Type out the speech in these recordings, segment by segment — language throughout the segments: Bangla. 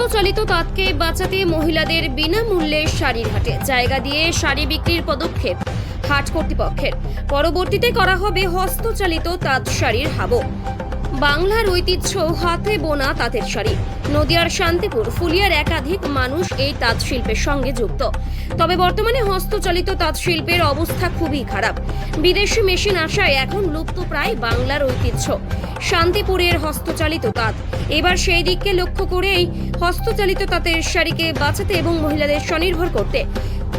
হস্তচালিত তাঁতকে বাঁচাতে মহিলাদের বিনামূল্যে শাড়ির হাটে। জায়গা দিয়ে শাড়ি বিক্রির পদক্ষেপ হাট কর্তৃপক্ষের। পরবর্তীতে করা হবে হস্তচালিত তাঁত শাড়ির হাবো। বাংলার ঐতিহ্য হাতে বোনা তাঁতের শাড়ি। নদিয়ার শান্তিপুর ফুলিয়ার একাধিক মানুষ এই তাঁত শিল্পের সঙ্গে যুক্ত। তবে বর্তমানে হস্তচালিত তাঁত শিল্পের অবস্থা খুবই খারাপ। বিদেশি মেশিন আসায় এখন লুপ্ত প্রায় বাংলার ঐতিহ্য। শান্তিপুরের হস্তচালিত তাঁত। এবার সেই দিককে লক্ষ্য করেই হস্তচালিত তাঁতের শাড়িকে বাঁচাতে এবং মহিলাদের স্বনির্ভর করতে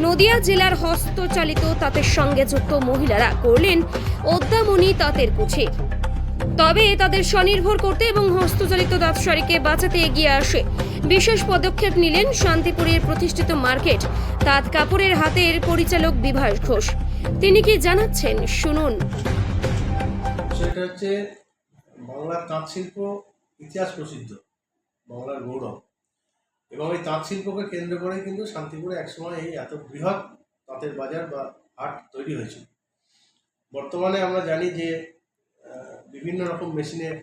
নদিয়া জেলার হস্তচালিত তাঁতের সঙ্গে যুক্ত মহিলারা করলেন অদ্যামণি তাঁতের কুচি তবে তাদের স্বনির্ভর করতে এবং হস্তচালিত তাঁত শাড়িকে বাঁচাতে এগিয়ে আসে। বিশেষ পদক্ষেপ নিলেন শান্তিপুরের প্রতিষ্ঠিত মার্কেট, তাঁত কাপড়ের হাতের পরিচালক বিভাস ঘোষ। তিনি কি জানাচ্ছেন? শুনুন। সেটা হচ্ছে বাংলার তাঁত শিল্প ইতিহাস প্রসিদ্ধ, বাংলার গৌরব। এবং এই তাঁত শিল্পকে কেন্দ্র করে কিন্তু শান্তিপুরে একসময় এই এত বৃহৎ তাঁতের বাজার বা হাট তৈরি হয়েছিল। বর্তমানে আমরা জানি যে বিভিন্ন রকম মেশিনের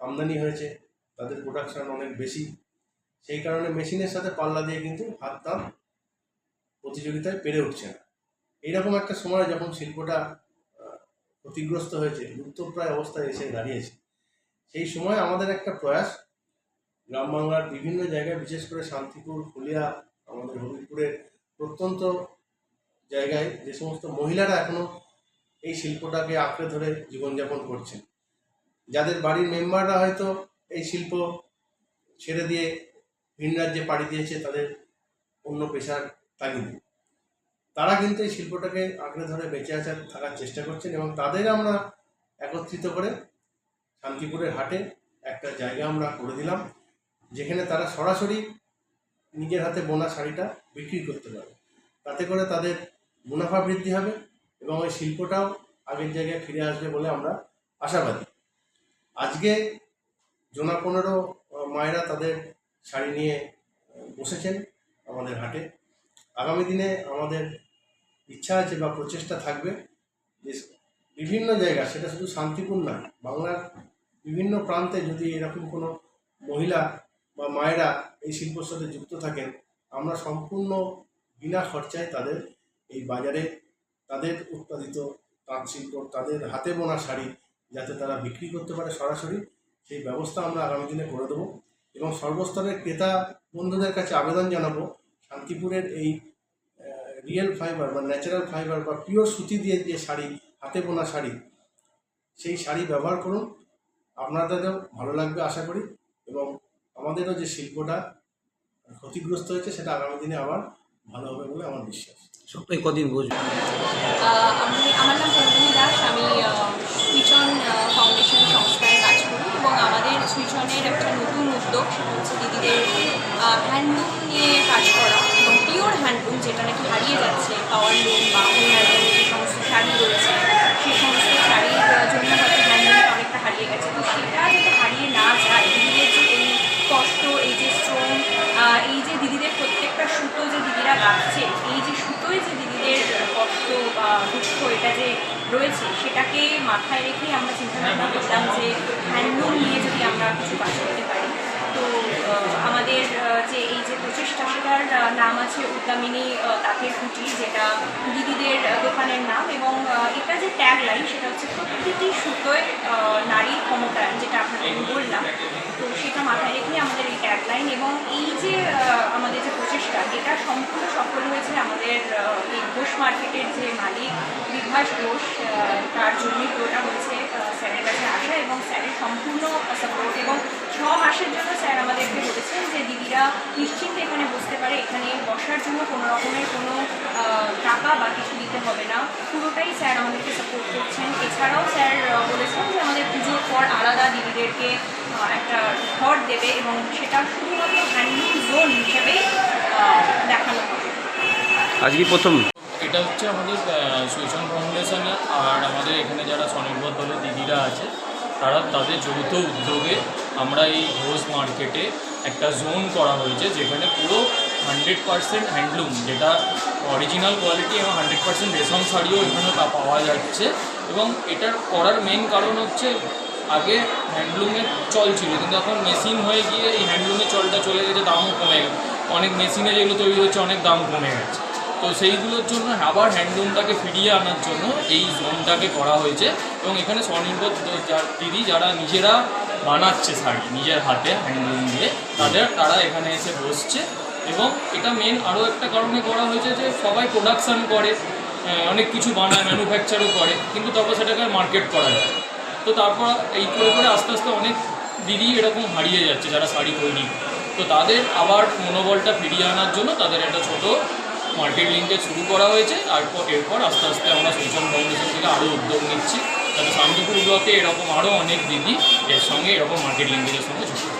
আমদানি হয়েছে, তাদের প্রোডাকশান অনেক বেশি। সেই কারণে মেশিনের সাথে পাল্লা দিয়ে কিন্তু হাত তাঁত প্রতিযোগিতায় পেরে উঠছে না। এইরকম একটা সময় যখন শিল্পটা ক্ষতিগ্রস্ত হয়েছে, লুপ্তপ্রায় অবস্থায় এসে দাঁড়িয়েছে, সেই সময় আমাদের একটা প্রয়াস, গ্রাম বাংলার বিভিন্ন জায়গায়, বিশেষ করে শান্তিপুর, ফুলিয়া, আমাদের হবিপুরের প্রত্যন্ত জায়গায় যে সমস্ত মহিলারা এখনও এই শিল্পটাকে আঁকড়ে ধরে জীবনযাপন করছেন যাদের বাড়ির মেম্বাররা হয়তো এই শিল্প ছেড়ে দিয়ে ভিন রাজ্যে পাড়ি দিয়েছে, তাদের অন্য পেশার তাগিদে। তারা কিন্তু এই শিল্পটাকে আঁকড়ে ধরে বেঁচে আসার থাকার চেষ্টা করছেন এবং তাদের আমরা একত্রিত করে শান্তিপুরের হাটে একটা জায়গা আমরা করে দিলাম, যেখানে তারা সরাসরি নিজের হাতে বোনা শাড়িটা বিক্রি করতে পারে। তাতে করে তাদের মুনাফা বৃদ্ধি হবে এবং ওই শিল্পটাও আগের জায়গায় ফিরে আসবে বলে আমরা আশাবাদী। আজকে জোনা পনেরো মায়েরা তাদের শাড়ি নিয়ে বসেছেন আমাদের হাটে। আগামী দিনে আমাদের ইচ্ছা আছে বা প্রচেষ্টা থাকবে যে বিভিন্ন জায়গা, সেটা শুধু শান্তিপুর নয় বাংলার বিভিন্ন প্রান্তে যদি এরকম কোনো মহিলা বা মায়েরা এই শিল্পর সাথে যুক্ত থাকেন, আমরা সম্পূর্ণ বিনা খরচায় তাদের এই বাজারে, তাদের উৎপাদিত তাঁত শিল্প, তাদের হাতে বোনা শাড়ি যাতে তারা বিক্রি করতে পারে সরাসরি সেই ব্যবস্থা আমরা আগামী দিনে করে দেবো। এবং সর্বস্তরের ক্রেতা বন্ধুদের কাছে আবেদন জানাব শান্তিপুরের এই রিয়েল ফাইবার বা ন্যাচারাল ফাইবার বা পিওর সুতি দিয়ে যে শাড়ি হাতে বোনা শাড়ি সেই শাড়ি ব্যবহার করুন। আপনাদেরও ভালো লাগবে আশা করি। এবং আমাদেরও যে শিল্পটা ক্ষতিগ্রস্ত হয়েছে সেটা আগামী দিনে আবার ভালো হবে বলে আমার বিশ্বাস। সত্যি কদিন আহ, আমি আমার নাম পৌলমী দাস আমি সুইচন ফাউন্ডেশন সংস্থায় কাজ করি এবং আমাদের সুইচনের একটা নতুন উদ্যোগ সেটা হচ্ছে দিদিদের হ্যান্ডলুম নিয়ে কাজ করা, এবং পিওর হ্যান্ডলুম যেটা নাকি হারিয়ে যাচ্ছে পাওয়ার লুম বা অন্যান্য যে সমস্ত শাড়ি রয়েছে, সেই সমস্ত শাড়ির জন্য হয়তো হ্যান্ডলুমটা অনেকটা হারিয়ে গেছে। তো সেটা যাতে হারিয়ে না যায়, দিদিদের যে এই কষ্ট, এই যে শ্রম এই যে দিদিদের প্রত্যেকটা সুতো যে দিদিরা গাচ্ছে, এই যে সুতোয় যে দিদিদের কষ্ট বা দুঃখ এটা যে রয়েছে, সেটাকে মাথায় রেখেই আমরা চিন্তা ভাবনা করলাম যে হ্যান্ডলুম নিয়ে যদি আমরা কিছু কাজ করতে পারি তো আহ, আমাদের আহ, যে এই সেটার নাম আছে উদ্দামিনী তাঁতের কুটি যেটা দিদিদের দোকানের নাম এবং এটা যে ট্যাগ লাইন সেটা হচ্ছে প্রতিটি সুতোয় নারী ক্ষমতায়ন, যেটা আপনাদের বললাম। তো সেটা মাথায় রেখেই আমাদের এই ট্যাগ লাইন এবং এই যে আমাদের যে প্রচেষ্টা, এটা সম্পূর্ণ সফল হয়েছে আমাদের এই ঘোষ মার্কেটের যে মালিক বিভাস ঘোষ তার জন্যই পুরোটা হয়েছে স্যারের কাছে আসা এবং স্যারের সম্পূর্ণ সাপোর্ট এবং ছ মাসের জন্য স্যার আমাদেরকে বলেছেন যে দিদিরা এখানে বসার জন্য কোনো রকমের কোনো টাকা বা কিছু দিতে হবে না। পুরোটাই স্যার আমাদেরকে সাপোর্ট করছেন। এছাড়াও স্যার বলেছেন যে আমাদের পুজোর পর আলাদা দিদিদেরকে একটা ঘর দেবে এবং সেটা শুধুমাত্র হ্যান্ডলুম জোন হিসেবেই আহ, দেখানো হবে। আজকে প্রথম? এটা হচ্ছে আমাদের সুইচন ফাউন্ডেশনে আর আমাদের এখানে যারা স্বনির্ভর দলের দিদিরা আছে তারা তাদের যৌথ উদ্যোগে আমরা এই ঘোষ মার্কেটে একটা জোন করা হয়েছে যেখানে পুরো হান্ড্রেড পার্সেন্ট হ্যান্ডলুম, যেটা অরিজিনাল কোয়ালিটি এবং হান্ড্রেড পার্সেন্ট রেশম শাড়িও এখানে পাওয়া যাচ্ছে। এবং এটার করার মেন কারণ হচ্ছে আগে হ্যান্ডলুমের চল ছিল, কিন্তু এখন মেশিন হয়ে গিয়ে এই হ্যান্ডলুমের চলটা চলে গেছে দামও কমে গেছে। অনেক মেশিনে যেগুলো তৈরি হচ্ছে, অনেক দাম কমে গেছে। তো সেইগুলোর জন্য আবার হ্যান্ডলুমটাকে ফিরিয়ে আনার জন্য এই জোনটাকে করা হয়েছে। এবং এখানে স্বনির্ভর দিদি, যারা নিজেরা বানাচ্ছে শাড়ি, নিজের হাতে হ্যান্ডলুম দিয়ে, তাদের তারা এখানে এসে বসছে। এবং এটা মেন আরও একটা কারণে করা হয়েছে যে সবাই প্রোডাকশান করে অনেক কিছু বানায় ম্যানুফ্যাকচারও করে, কিন্তু তারপর সেটাকে মার্কেট করা যায় তো তারপর এই করে করে আস্তে আস্তে অনেক দিদি এরকম হারিয়ে যাচ্ছে যারা শাড়ি তৈরি। তো তাদের আবার মনোবলটা ফিরিয়ে আনার জন্য তাদের একটা ছোট মার্কেট লিঙ্কে শুরু করা হয়েছে তারপর, এরপর আস্তে আস্তে আমরা সুইচন ফাউন্ডেশন থেকে আরও উদ্যোগ নিচ্ছি যাতে শান্তিপুর ব্লকে এরকম আরও অনেক দিদি এর সঙ্গে এরকম মার্কেট লিঙ্কের সঙ্গে যুক্ত।